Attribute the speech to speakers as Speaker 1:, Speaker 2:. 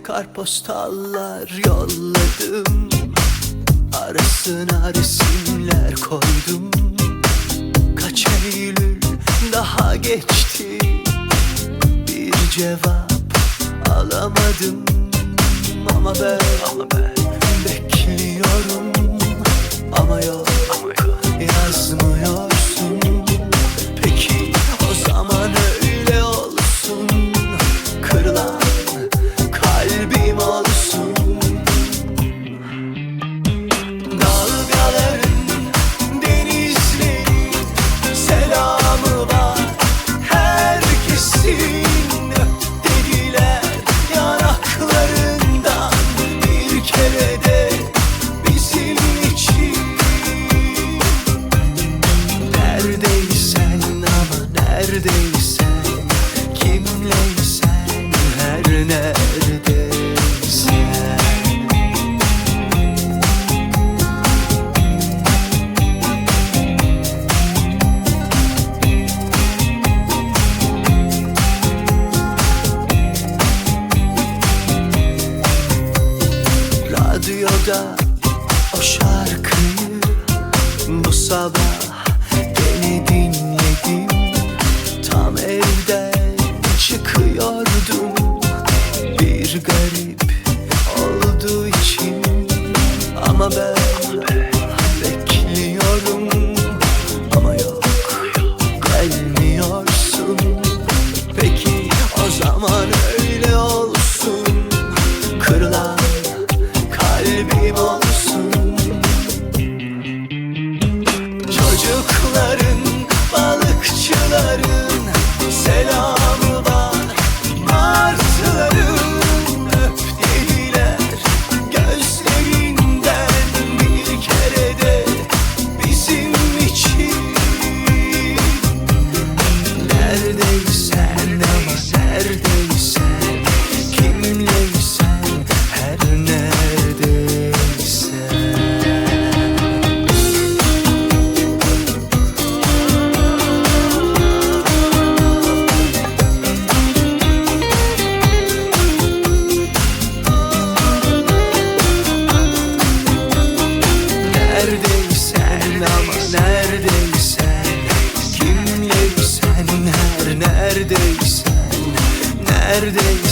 Speaker 1: Ne kartpostallar yolladım. Arasına resimler koydum. Kaç Eylül daha geçti. Bir cevap alamadım. Ama ben, ama ben neredeysen Kimleysen her neredeysen Radyoda o şarkıyı bu sabah neredeyim